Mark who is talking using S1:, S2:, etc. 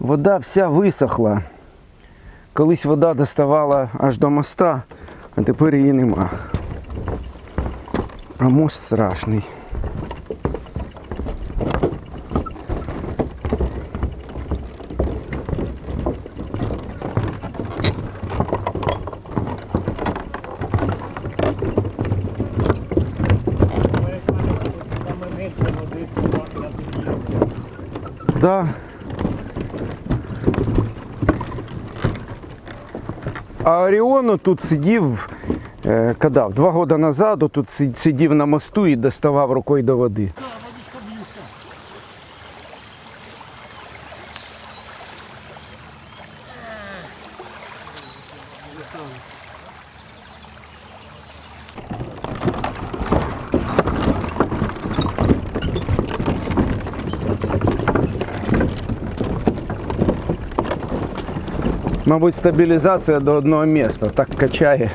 S1: Вода вся висохла. Колись вода доставала аж до моста, а тепер її нема. А мост страшний. Да. А Оріону тут сидів, е, коли, два роки назад тут сидів на мосту і доставав рукою до води. Мабуть, стабілізація до одного міста так качає.